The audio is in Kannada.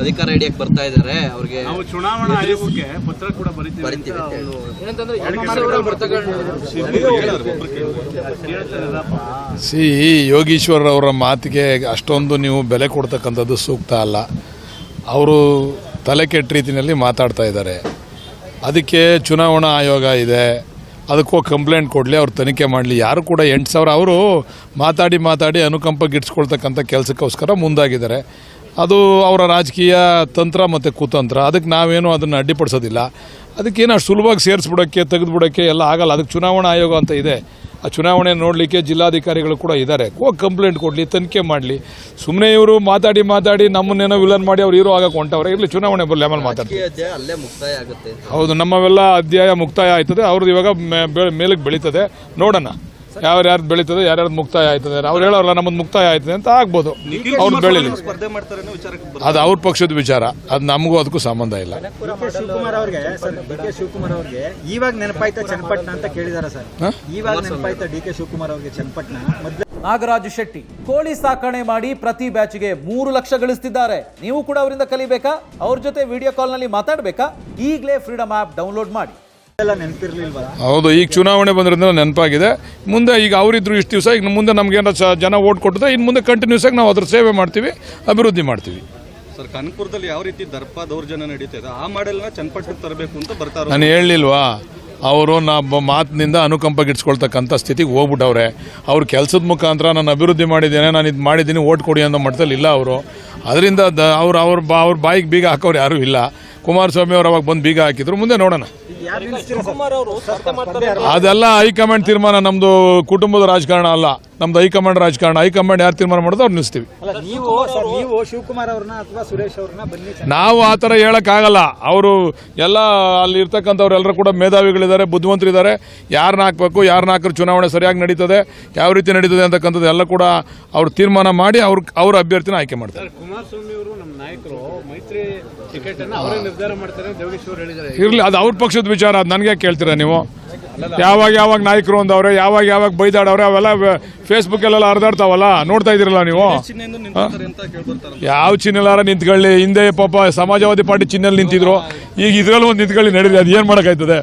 ಅಧಿಕಾರ ಹಿಡಿಯಕ್ ಬರ್ತಾ ಇದಾರೆ ಅವ್ರಿಗೆ ನಾವು ಚುನಾವಣಾ ಆಯೋಗಕ್ಕೆ ಪತ್ರ ಕೂಡ ಬರೀತೀವಿ ಅಂತ ಏನಂತಂದ್ರೆ ಸಿ ಯೋಗೀಶ್ವರ್ ಅವರ ಮಾತಿಗೆ ಅಷ್ಟೊಂದು ನೀವು ಬೆಲೆ ಕೊಡ್ತಕ್ಕಂಥದ್ದು ಸೂಕ್ತ ಅಲ್ಲ. ಅವರು ತಲೆ ಕೆಟ್ಟ ರೀತಿಯಲ್ಲಿ ಮಾತಾಡ್ತಾ ಇದ್ದಾರೆ. ಅದಕ್ಕೆ ಚುನಾವಣಾ ಆಯೋಗ ಇದೆ. ಅದಕ್ಕೂ ಕಂಪ್ಲೇಂಟ್ ಕೊಡಲಿ ಅವ್ರು ತನಿಖೆ ಮಾಡಲಿ. ಯಾರು ಕೂಡ ಎಂಟು ಸಾವಿರ ಅವರು ಮಾತಾಡಿ ಮಾತಾಡಿ ಅನುಕಂಪ ಗಿಟ್ಸ್ಕೊಳ್ತಕ್ಕಂಥ ಕೆಲಸಕ್ಕೋಸ್ಕರ ಮುಂದಾಗಿದ್ದಾರೆ. ಅದು ಅವರ ರಾಜಕೀಯ ತಂತ್ರ ಮತ್ತು ಕುತಂತ್ರ. ಅದಕ್ಕೆ ನಾವೇನು ಅದನ್ನು ಅಡ್ಡಿಪಡಿಸೋದಿಲ್ಲ. ಅದಕ್ಕೇನು ಅಷ್ಟು ಸುಲಭವಾಗಿ ಸೇರಿಸ್ಬಿಡೋಕ್ಕೆ ತೆಗೆದುಬಿಡೋಕ್ಕೆ ಎಲ್ಲ ಆಗಲ್ಲ. ಅದಕ್ಕೆ ಚುನಾವಣಾ ಆಯೋಗ ಅಂತ ಇದೆ. ಆ ಚುನಾವಣೆ ನೋಡಲಿಕ್ಕೆ ಜಿಲ್ಲಾಧಿಕಾರಿಗಳು ಕೂಡ ಇದ್ದಾರೆ. ಹೋಗಿ ಕಂಪ್ಲೇಂಟ್ ಕೊಡಲಿ ತನಿಖೆ ಮಾಡಲಿ. ಸುಮ್ಮನೆ ಇವರು ಮಾತಾಡಿ ಮಾತಾಡಿ ನಮ್ಮನ್ನೇನೋ ವಿಲನ್ ಮಾಡಿ ಅವ್ರು ಹೀರೋ ಆಗಕ್ಕೆ ಹೊಂಟವ್ರೆ. ಇರಲಿ ಚುನಾವಣೆ ಬರಲಿ ಆಮೇಲೆ ಮಾತಾಡ್ತೀವಿ ರಾಜಕೀಯ ಅಧ್ಯಾಯ ಅಲ್ಲೇ ಮುಕ್ತಾಯ ಆಗುತ್ತೆ ಹೌದು ನಮ್ಮವೆಲ್ಲ ಅಧ್ಯಾಯ ಮುಕ್ತಾಯ ಆಯ್ತದೆ. ಅವ್ರದ್ದು ಇವಾಗ ಮೇಲಕ್ಕೆ ಬೆಳೀತದೆ. ನೋಡೋಣ. ಯಾರ್ಯಾರು ಬೆಳೀತದೆ ಯಾರ್ಯಾರು ಮುಕ್ತಾಯ ಆಯ್ತದೆ ಅವ್ರು ಹೇಳೋರಲ್ಲ ನಮ್ಮದು ಮುಕ್ತಾಯ ಆಯ್ತದೆ ಅಂತ ಆಗ್ಬೋದು. ಅವ್ರು ಬೆಳೀಲಿ. ಅದು ಅವ್ರ ಪಕ್ಷದ ವಿಚಾರ. ಅದು ನಮಗೂ ಅದಕ್ಕೂ ಸಂಬಂಧ ಇಲ್ಲ. ಡಿ ಕೆ ಶಿವಕುಮಾರ್ ಅವ್ರಿಗೆ ಸರ್ ಡಿ ಕೆ ಶಿವಕುಮಾರ್ ಅವ್ರಿಗೆ ಇವಾಗ ನೆನಪಾಯ್ತಾ ಚನ್ನಪಟ್ಟಣ ಅಂತ ಕೇಳಿದಾರೆ ಸರ್. ಇವಾಗ ನೆನಪಾಯ್ತಾ ಡಿ ಕೆ ಶಿವಕುಮಾರ್ ಅವ್ರಿಗೆ ಚನ್ನಪಟ್ಟಣ? ನಾಗರಾಜ್ ಶೆಟ್ಟಿ ಕೋಳಿ ಸಾಕಣೆ ಮಾಡಿ ಪ್ರತಿ ಬ್ಯಾಚ್ಗೆ ಮೂರು ಲಕ್ಷ ಗಳಿಸ್ತಿದ್ದಾರೆ. ನೀವು ಕೂಡ ಅವರಿಂದ ಕಲಿಬೇಕಾ? ಅವ್ರ ಜೊತೆ ವಿಡಿಯೋ ಕಾಲ್ನಲ್ಲಿ ಮಾತಾಡಬೇಕಾ? ಈಗಲೇ ಫ್ರೀಡಮ್ ಆಪ್ ಡೌನ್ಲೋಡ್ ಮಾಡಿ. ಹೌದು ಈಗ ಚುನಾವಣೆ ಬಂದ್ರಿಂದ ನೆನಪಾಗಿದೆ. ಮುಂದೆ ಈಗ ಅವರಿದ್ರು ಇಷ್ಟು ದಿವಸ ಈಗ ಮುಂದೆ ನಮ್ಗೆ ಏನಾರ ಜನ ಓಟ್ ಕೊಟ್ಟಿದೆ ಇನ್ನು ಮುಂದೆ ಕಂಟಿನ್ಯೂಸ್ ಆಗಿ ನಾವು ಅದ್ರ ಸೇವೆ ಮಾಡ್ತೀವಿ ಅಭಿವೃದ್ಧಿ ಮಾಡ್ತೀವಿ. ಸರ್ ಕನಕಪುರದಲ್ಲಿ ಯಾವ ರೀತಿ ದರ್ಪ ದೌರ್ಜನ್ಯ ನಡೀತಾ ಇದೆ? ಆ ಮಾಡೆಲ್ನ ತರಬೇಕು ಅಂತ ಬರ್ತಾರೆ ನಾನು ಹೇಳಲಿಲ್ವಾ? ಅವರು ನಾ ಬ- ಮಾತಿನಿಂದ ಅನುಕಂಪ ಗಿಡ್ಸ್ಕೊಳ್ತಕ್ಕಂಥ ಸ್ಥಿತಿಗೆ ಹೋಗ್ಬಿಟ್ಟವ್ರೆ. ಅವ್ರ ಕೆಲಸದ ಮುಖಾಂತರ ನಾನು ಅಭಿವೃದ್ಧಿ ಮಾಡಿದ್ದೇನೆ ನಾನು ಇದು ಮಾಡಿದ್ದೀನಿ ಓಟ್ ಕೊಡಿ ಅನ್ನೋ ಮಟ್ಟದಲ್ಲಿ ಇಲ್ಲ ಅವರು. ಅದರಿಂದ ದ ಅವ್ರು ಅವ್ರ ಬಾ ಅವ್ರ ಬಾಯಿಗೆ ಬೀಗ ಹಾಕೋರು ಯಾರೂ ಇಲ್ಲ. ಕುಮಾರಸ್ವಾಮಿ ಅವ್ರು ಅವಾಗ ಬಂದು ಬೀಗ ಹಾಕಿದ್ರು. ಮುಂದೆ ನೋಡೋಣ? ಅದೆಲ್ಲ ಹೈಕಮಾಂಡ್ ತೀರ್ಮಾನ ನಮ್ಮದು ಕುಟುಂಬದ ರಾಜಕಾರಣ ಅಲ್ಲ. ನಮ್ದು ಹೈಕಮಾಂಡ್ ರಾಜಕಾರಣ ಹೈಕಮಾಂಡ್ ಯಾರು ತೀರ್ಮಾನ ಮಾಡೋದು ಅವ್ರು ನಿಲ್ಲಿಸ್ತೀವಿ ಅಲ್ಲ ನೀವು ಸರ್ ನೀವು ಶಿವಕುಮಾರ್ ಅವ್ರನ್ನ ಅಥವಾ ಸುರೇಶ್ ಅವ್ರನ್ನ ಬನ್ನಿ ನಾವು ಆ ಥರ ಹೇಳೋಕ್ಕಾಗಲ್ಲ. ಅವರು ಎಲ್ಲ ಅಲ್ಲಿ ಇರ್ತಕ್ಕಂಥವ್ರು ಎಲ್ಲರೂ ಕೂಡ ಮೇಧಾವಿಗಳಿದ್ದಾರೆ ಬುದ್ಧಿವಂತರಿದ್ದಾರೆ. ಯಾರನ್ನ ಹಾಕಬೇಕು ಯಾರನ್ನ ಹಾಕಿದ್ರೆ ಚುನಾವಣೆ ಸರಿಯಾಗಿ ನಡೀತದೆ ಯಾವ ರೀತಿ ನಡೀತದೆ ಅಂತಕ್ಕಂಥದ್ದು ಎಲ್ಲ ಕೂಡ ಅವ್ರು ತೀರ್ಮಾನ ಮಾಡಿ ಅವ್ರ ಅವ್ರ ಅಭ್ಯರ್ಥಿನ ಆಯ್ಕೆ ಮಾಡ್ತಾರೆ. ಕುಮಾರಸ್ವಾಮಿ ಅವರು ನಮ್ಮ ನಾಯಕರು ಮೈತ್ರಿ ಟಿಕೆಟ್ ಅನ್ನ ಅವರೇ ನಿರ್ಧಾರ ಮಾಡ್ತಾರೆ ಅಂತ ಯೋಗೇಶ್ವರ್ ಹೇಳಿದ್ದಾರೆ. ಇರಲಿ ಅದು ಅವ್ರ ಪಕ್ಷದ ವಿಚಾರ ಅದು ನನಗೆ ಕೇಳ್ತೀರಾ ನೀವು? ಯಾವಾಗ ಯಾವಾಗ ನಾಯಕರು ಅಂದವ್ರೆ ಯಾವಾಗ ಯಾವಾಗ ಬೈದಾಡವ್ರೆ ಅವೆಲ್ಲ ಫೇಸ್ಬುಕ್ಕಲ್ಲೆಲ್ಲ ಹರಿದಾಡ್ತಾವಲ್ಲ ನೋಡ್ತಾ ಇದ್ದೀರಲ್ಲ ನೀವು? ಯಾವ ಚಿಹ್ನೆಲಾರ ನಿಂತ್ಕೊಳ್ಳಿ ಹಿಂದೆ ಪಾಪ ಸಮಾಜವಾದಿ ಪಾರ್ಟಿ ಚಿಹ್ನೆಲ್ಲಿ ನಿಂತಿದ್ರು ಈಗ ಇದ್ರಲ್ಲಿ ಒಂದು ನಿಂತ್ಕೊಳ್ಳಿ ನಡೀರಿ ಅದು ಏನು ಮಾಡೋಕ್ಕಾಯ್ತದೆ?